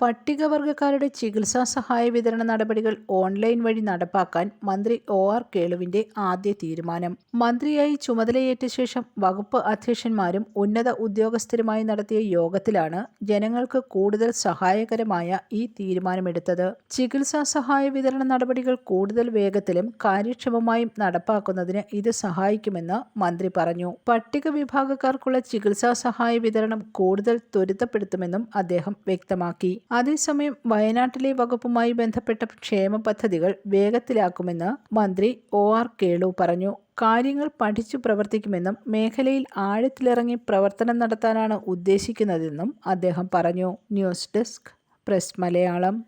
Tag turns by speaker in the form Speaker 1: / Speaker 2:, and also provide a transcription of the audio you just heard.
Speaker 1: പട്ടികവർഗക്കാരുടെ ചികിത്സാ സഹായ വിതരണ നടപടികൾ ഓൺലൈൻ വഴി നടപ്പാക്കാൻ മന്ത്രി ഒ ആർ കേളുവിന്റെ ആദ്യ തീരുമാനം. മന്ത്രിയായി ചുമതലയേറ്റ ശേഷം വകുപ്പ് അധ്യക്ഷന്മാരും ഉന്നത ഉദ്യോഗസ്ഥരുമായി നടത്തിയ യോഗത്തിലാണ് ജനങ്ങൾക്ക് കൂടുതൽ സഹായകരമായ ഈ തീരുമാനമെടുത്തത്. ചികിത്സാ സഹായ വിതരണ നടപടികൾ കൂടുതൽ വേഗത്തിലും കാര്യക്ഷമമായും നടപ്പാക്കുന്നതിന് ഇത് സഹായിക്കുമെന്ന് മന്ത്രി പറഞ്ഞു. പട്ടിക വിഭാഗക്കാർക്കുള്ള ചികിത്സാ സഹായ വിതരണം കൂടുതൽ ത്വരിതപ്പെടുത്തുമെന്നും അദ്ദേഹം വ്യക്തമാക്കി. അതേസമയം വയനാട്ടിലെ വകുപ്പുമായി ബന്ധപ്പെട്ട ക്ഷേമ പദ്ധതികൾ വേഗത്തിലാക്കുമെന്ന് മന്ത്രി ഒ ആർ കേളു പറഞ്ഞു. കാര്യങ്ങൾ പഠിച്ചു പ്രവർത്തിക്കുമെന്നും മേഖലയിൽ ആഴത്തിലിറങ്ങി പ്രവർത്തനം നടത്താനാണ് ഉദ്ദേശിക്കുന്നതെന്നും അദ്ദേഹം പറഞ്ഞു.
Speaker 2: News desk press Malayalam.